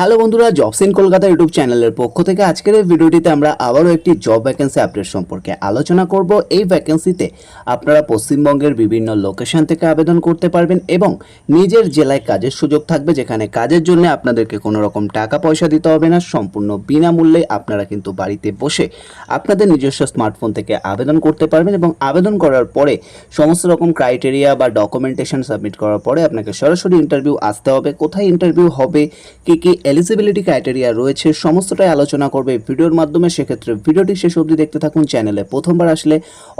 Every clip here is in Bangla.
হ্যালো বন্ধুরা জবস ইন কলকাতা ইউটিউব চ্যানেলের পক্ষ থেকে আজকের এই ভিডিওটিতে আমরা আবারও একটি জব ভ্যাকেন্সি আপডেট সম্পর্কে আলোচনা করব। এই ভ্যাকেন্সিতে আপনারা পশ্চিমবঙ্গের বিভিন্ন লোকেশন থেকে আবেদন করতে পারবেন এবং নিজের জেলায় কাজের সুযোগ থাকবে, যেখানে কাজের জন্য আপনাদেরকে কোনো রকম টাকা পয়সা দিতে হবে না। সম্পূর্ণ বিনামূল্যে আপনারা কিন্তু বাড়িতে বসে আপনাদের নিজস্ব স্মার্টফোন থেকে আবেদন করতে পারবেন এবং আবেদন করার পরে সমস্ত রকম ক্রাইটেরিয়া বা ডকুমেন্টেশন সাবমিট করার পরে আপনাকে সরাসরি ইন্টারভিউ আসতে হবে। কোথায় ইন্টারভিউ হবে, কি কি এলিজিবিলিটি ক্রাইটেরিয়া রয়েছে, সমস্তটাই আলোচনা করবে ভিডিওর মাধ্যমে। সেক্ষেত্রে ভিডিওটি শেষ অবধি দেখতে থাকুন চ্যানেলে। প্রথমবার আসলে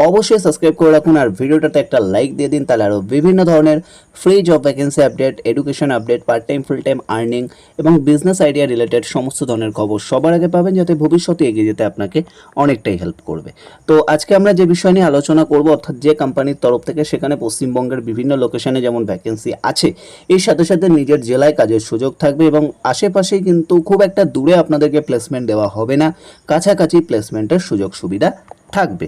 অবশ্যই সাবস্ক্রাইব করে রাখুন আর ভিডিওটাতে একটা লাইক দিয়ে দিন, তাহলে আরও বিভিন্ন ধরনের free job vacancy update education update part time full time earning এবং বিজনেস আইডিয়া রিলেটেড সমস্ত ধরনের খবর সবার আগে পাবেন, যাতে ভবিষ্যতে এগিয়ে যেতে আপনাকে অনেকটাই হেল্প করবে। তো আজকে আমরা যে বিষয় নিয়ে আলোচনা করব, অর্থাৎ যে কোম্পানির তরফ থেকে সেখানে পশ্চিমবঙ্গের বিভিন্ন লোকেশনে যেমন ভ্যাকেন্সি আছে, এর সাথে সাথে নিজের জেলায় কাজের সুযোগ থাকবে এবং আশেপাশেই কিন্তু খুব একটা দূরে আপনাদেরকে প্লেসমেন্ট দেওয়া হবে না। কাছাকাছি প্লেসমেন্টের সুযোগ সুবিধা থাকবে।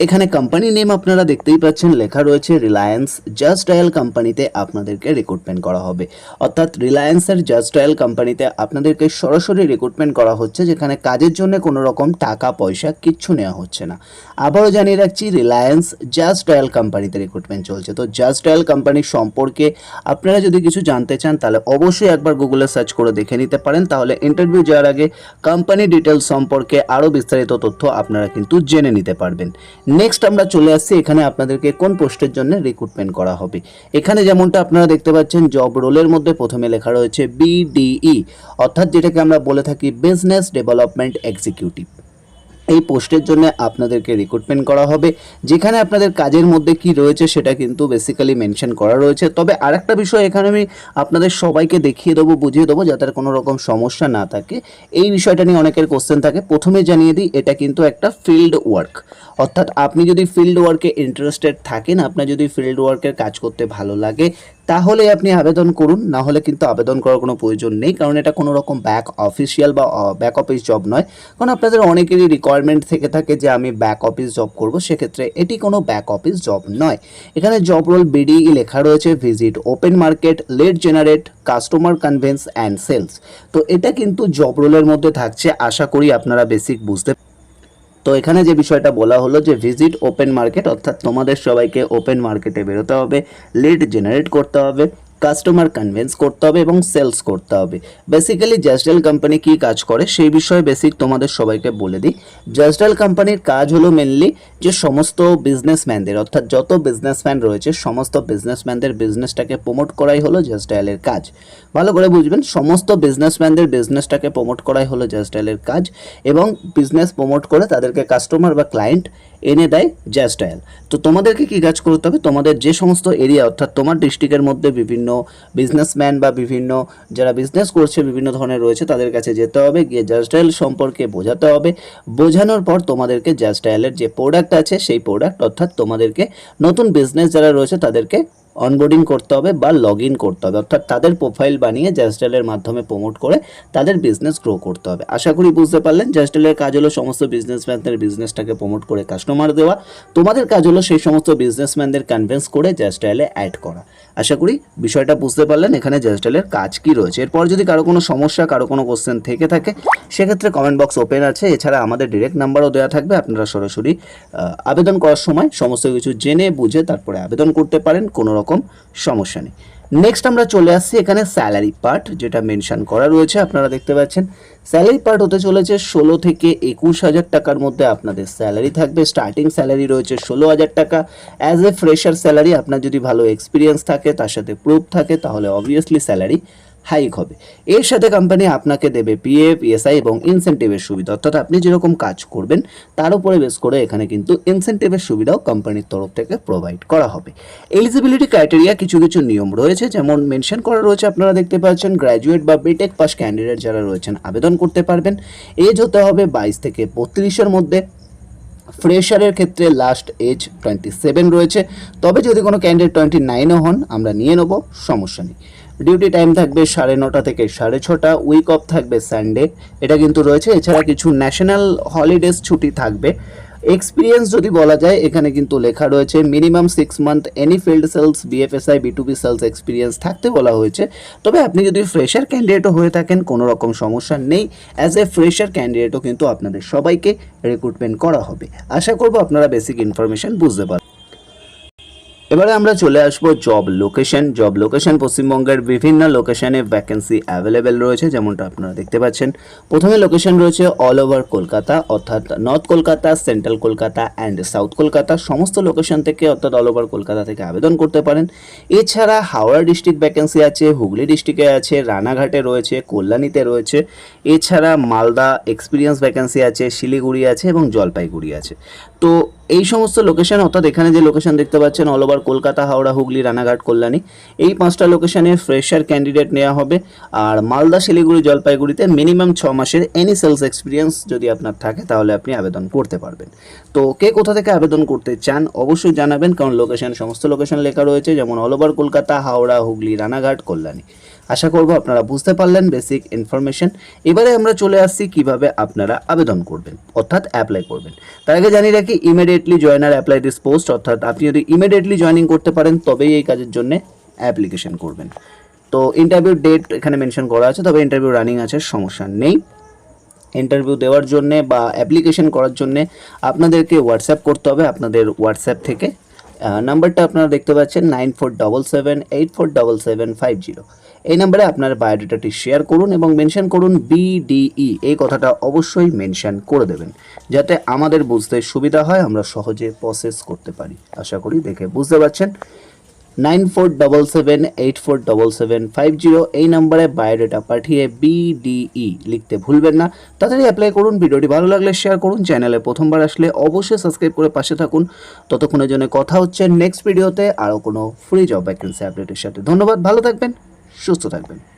এখানে কোম্পানি নেম আপনারা দেখতেই পাচ্ছেন, লেখা রয়েছে রিলায়েন্স জাস্ট ডায়াল কোম্পানিতে আপনাদেরকে রিক্রুটমেন্ট করা হবে। অর্থাৎ রিলায়েন্সের জাস্ট ডায়াল কোম্পানিতে আপনাদেরকে সরাসরি রিক্রুটমেন্ট করা হচ্ছে, যেখানে কাজের জন্য কোনো রকম টাকা, পয়সা কিচ্ছু নেওয়া হচ্ছে না। আবারও জানিয়ে রাখছি রিলায়েন্স জাস্ট ডায়াল কোম্পানিতে রিক্রুটমেন্ট চলছে। তো জাস্ট ডায়াল কোম্পানি সম্পর্কে আপনারা যদি কিছু জানতে চান, তাহলে অবশ্যই একবার গুগলে সার্চ করে দেখে নিতে পারেন। তাহলে ইন্টারভিউ যাওয়ার আগে কোম্পানি ডিটেলস সম্পর্কে আরও বিস্তারিত তথ্য আপনারা কিন্তু জেনে নিতে পারবেন। নেক্সট আমরা চলে আসছি এখানে আপনাদেরকে কোন পোস্টের জন্য রিক্রুটমেন্ট করা হবে। এখানে যেমনটা আপনারা দেখতে পাচ্ছেন জব রোলের মধ্যে প্রথমে লেখা রয়েছে বিডিই অর্থাৎ যেটাকে আমরা বলে থাকি বিজনেস ডেভেলপমেন্ট এক্সিকিউটিভ এই পোস্টের জন্য আপনাদেরকে রিক্রুটমেন্ট করা হবে। যেখানে আপনাদের কাজের মধ্যে কি রয়েছে সেটা কিন্তু বেসিক্যালি মেনশন করা রয়েছে। তবে আরেকটা বিষয় এখানে আমি আপনাদের সবাইকে দেখিয়ে দেবো, বুঝিয়ে দেবো, যাতে কোনো রকম সমস্যা না থাকে। এই বিষয়টা নিয়ে অনেকের কোশ্চেন থাকে। প্রথমে জানিয়ে দিই, এটা কিন্তু একটা ফিল্ড ওয়ার্ক অর্থাৎ আপনি যদি ফিল্ড ওয়ার্কে ইন্টারেস্টেড থাকেন, আপনার যদি ফিল্ড ওয়ার্কের কাজ করতে ভালো লাগে তাহলে আপনি আবেদন করুন, না হলে কিন্তু আবেদন করার কোনো প্রয়োজন নেই, কারণ এটা কোনো রকম ব্যাক অফিসিয়াল বা ব্যাক অফিস জব নয়। কারণ আপনাদের অনেকেরই রিকোয়ারমেন্ট থেকে থাকে যে আমি ব্যাক অফিস জব করব, সেক্ষেত্রে এটি কোনো ব্যাক অফিস জব নয়। এখানে জব রোল বিডিই লেখা রয়েছে visit open market lead generate customer convince and sales তো এটা কিন্তু জব রোলের মধ্যে থাকছে, আশা করি আপনারা বেসিক বুঝতে তো এখানে যে বিষয়টা বলা হলো যে ভিজিট ওপেন মার্কেট অর্থাৎ তোমাদের সবাইকে ওপেন মার্কেটে বেরোতে হবে লিড জেনারেট করতে হবে। কাস্টমার কনভিন্স করতে হবে এবং সেলস করতে হবে। বেসিক্যালি জাস্টাল কোম্পানি কি কাজ করে? সেই বিষয়ে বেসিক তোমাদের সবাইকে বলে দিই। জাস্টাল কোম্পানির কাজ হলো মেনলি যে সমস্ত বিজনেসম্যানদের অর্থাৎ যত বিজনেসম্যান রয়েছে, সমস্ত বিজনেসম্যানদের বিজনেসটাকে প্রমোট করাই হলো জাস্টাইলের কাজ। ভালো করে বুঝবেন, সমস্ত বিজনেসম্যানদের বিজনেসটাকে প্রমোট করাই হলো জাস্টাইলের কাজ এবং বিজনেস প্রমোট করে তাদেরকে কাস্টমার বা ক্লায়েন্ট এনে দেয় জাস্টাইল তো তোমাদেরকে কি কাজ করতে হবে? তোমাদের যে সমস্ত এরিয়া অর্থাৎ তোমার ডিস্ট্রিক্টের মধ্যে বিভিন্ন বিজনেসম্যান বা বিভিন্ন যারা বিজনেস করছে, বিভিন্ন ধরনের রয়েছে, তাদের কাছে যেতে হবে, গিয়ে জ্যাজ ডায়াল সম্পর্কে বোঝাতে হবে। বোঝানোর পর তোমাদেরকে জাস্টাইলের যে প্রোডাক্ট আছে, সেই প্রোডাক্ট অর্থাৎ তোমাদেরকে নতুন বিজনেস যারা রয়েছে, তাদেরকে অনবোর্ডিং করতে হবে বা লগ করতে হবে। অর্থাৎ তাদের প্রোফাইল বানিয়ে জাস্টাইলের মাধ্যমে প্রমোট করে তাদের বিজনেস গ্রো করতে হবে। আশা করি বুঝতে পারলেন জাস্টাইলের কাজ হলো সমস্ত বিজনেসম্যানদের বিজনেসটাকে প্রমোট করে কাস্টমার দেওয়া। তোমাদের কাজ হলো সেই সমস্ত বিজনেসম্যানদের কনভিন্স করে জাস্টাইলে অ্যাড করা। আশা করি বিষয়টা বুঝতে পারলেন, এখানে জাস্টাইলের কাজ কি রয়েছে। এরপর যদি কারও কোনো সমস্যা, কারও কোনো কোশ্চেন থেকে থাকে, সেক্ষেত্রে কমেন্ট বক্স ওপেন আছে। এছাড়া আমাদের ডিরেক্ট নাম্বারও দেওয়া থাকবে। আপনারা সরাসরি আবেদন করার সময় সমস্ত কিছু জেনে, বুঝে তারপরে আবেদন করতে পারেন। কোনো রকম সমস্যা নেই। নেক্সট আমরা চলে আসছি এখানে স্যালারি পার্ট যেটা মেনশন করা রয়েছে, আপনারা দেখতে পাচ্ছেন। স্যালারি পার্ট হতে চলেছে ষোলো থেকে একুশ হাজার টাকার মধ্যে আপনাদের স্যালারি থাকবে। স্টার্টিং স্যালারি রয়েছে ষোলো হাজার টাকা। অ্যাজ এ ফ্রেশার স্যালারি আপনার যদি ভালো এক্সপিরিয়েন্স থাকে, তার সাথে প্রুফ থাকে, তাহলে অবভিয়াসলি স্যালারি হাইক হবে। এর সাথে কোম্পানি আপনাকে দেবে পিএফ ইএসআই এবং ইনসেন্টিভের সুবিধা। অর্থাৎ আপনি যেরকম কাজ করবেন, তার উপরে বেস করে এখানে কিন্তু ইনসেন্টিভের সুবিধাও কোম্পানির তরফ থেকে প্রোভাইড করা হবে। এলিজিবিলিটি ক্রাইটেরিয়া কিছু কিছু নিয়ম রয়েছে। যেমন মেনশন করা রয়েছে, আপনারা দেখতে পাচ্ছেন গ্র্যাজুয়েট বা বিটেক পাস ক্যান্ডিডেট যারা রয়েছেন, আবেদন করতে পারবেন। এজ হতে হবে বাইশ থেকে বত্রিশের মধ্যে। ফ্রেশারের ক্ষেত্রে লাস্ট এজ টোয়েন্টি সেভেন রয়েছে। তবে যদি কোনো ক্যান্ডিডেট টোয়েন্টি নাইনও হন, আমরা নিয়ে নেব, সমস্যা নেই। ডিউটি টাইম থাকবে সাড়ে নটা থেকে সাড়ে ছটা উইক অফ থাকবে সানডে এটা কিন্তু রয়েছে, এছাড়া কিছু ন্যাশনাল হলিডেজ ছুটি থাকবে। এক্সপিরিয়েন্স যদি বলা যায়, এখানে কিন্তু লেখা রয়েছে minimum six month any field sales BFSI B to B sales experience থাকতে বলা হয়েছে। তবে আপনি যদি ফ্রেশার ক্যান্ডিডেটও হয়ে থাকেন, কোনো রকম সমস্যা নেই। অ্যাজ এ ফ্রেশার ক্যান্ডিডেটও কিন্তু আপনাদের সবাইকে রিক্রুটমেন্ট করা হবে। আশা করব আপনারা বেসিক ইনফরমেশন বুঝতে পারবেন এবারে আমরা চলে আসব জব লোকেশন জব লোকেশন পশ্চিমবঙ্গের বিভিন্ন লোকেশনে ভ্যাকেন্সি অ্যাভেলেবেল রয়েছে, যেমনটা আপনারা দেখতে পাচ্ছেন। প্রথমে লোকেশন রয়েছে অল ওভার কলকাতা, অর্থাৎ north Kolkata central Kolkata and south Kolkata. সমস্ত লোকেশন থেকে, অর্থাৎ অল ওভার কলকাতা থেকে আবেদন করতে পারেন। এছাড়া হাওড়া ডিস্ট্রিক্ট ভ্যাকেন্সি আছে, হুগলি ডিস্ট্রিক্টে আছে, রানাঘাটে রয়েছে, কল্যাণীতে রয়েছে। এছাড়া মালদা এক্সপিরিয়েন্স ভ্যাকেন্সি আছে, শিলিগুড়ি আছে এবং জলপাইগুড়ি আছে। তো এই সমস্ত লোকেশান অর্থাৎ এখানে যে লোকেশন দেখতে পাচ্ছেন অল ওভার কলকাতা, হাওড়া, হুগলি, রানাঘাট, কল্যাণী, এই পাঁচটা লোকেশনে ফ্রেশার ক্যান্ডিডেট নেওয়া হবে। আর মালদা, শিলিগুড়ি, জলপাইগুড়িতে মিনিমাম ছ মাসের এনি সেলস এক্সপিরিয়েন্স যদি আপনার থাকে, তাহলে আপনি আবেদন করতে পারবেন। তো কে কোথা থেকে আবেদন করতে চান, অবশ্যই জানাবেন, কারণ লোকেশন সমস্ত লোকেশান লেখা রয়েছে, যেমন অল ওভার কলকাতা, হাওড়া, হুগলি, রানাঘাট, কল্যাণী। আশা করব আপনারা বুঝতে পারলেন বেসিক ইনফরমেশন এবারে আমরা চলে আসছি কীভাবে আপনারা আবেদন করবেন, অর্থাৎ অ্যাপ্লাই করবেন। তার আগে জানিয়ে রাখি immediately joiner apply this post অর্থাৎ আপনি যদি ইমিডিয়েটলি জয়েনিং করতে পারেন, তবেই এই কাজের জন্য অ্যাপ্লিকেশন করবেন। তো ইন্টারভিউ ডেট এখানে মেনশন করা আছে, তবে ইন্টারভিউ রানিং আছে, সমস্যা নেই। ইন্টারভিউ দেওয়ার জন্যে বা অ্যাপ্লিকেশন করার জন্যে আপনাদেরকে হোয়াটসঅ্যাপ করতে হবে, আপনাদের হোয়াটসঅ্যাপ থেকে। নাম্বারটা আপনারা দেখতে পাচ্ছেন nine four double seven eight four double seven five zero এই নাম্বারে আপনার বায়োডাটাটি শেয়ার করুন এবং মেনশন করুন বিডিই। এই কথাটা অবশ্যই মেনশন করে দেবেন, যাতে আমাদের বুঝতে সুবিধা হয়, আমরা সহজে প্রসেস করতে পারি। আশা করি দেখে বুঝতে পারছেন। Nine four double seven eight four double seven five zero এই নম্বরে বায়োডাটা পাঠিয়ে বিডিই লিখতে ভুলবেন না। তাড়াতাড়ি অ্যাপ্লাই করুন, ভিডিওটি ভালো লাগলে শেয়ার করুন চ্যানেলে প্রথমবার আসলে অবশ্যই সাবস্ক্রাইব করে পাশে থাকুন। ততক্ষণের জন্য কথা হচ্ছে নেক্সট ভিডিওতে আরও কোনো ফ্রি জব ভ্যাকেন্সি আপডেটের সাথে। ধন্যবাদ, ভালো থাকবেন। সুস্থ থাকবেন।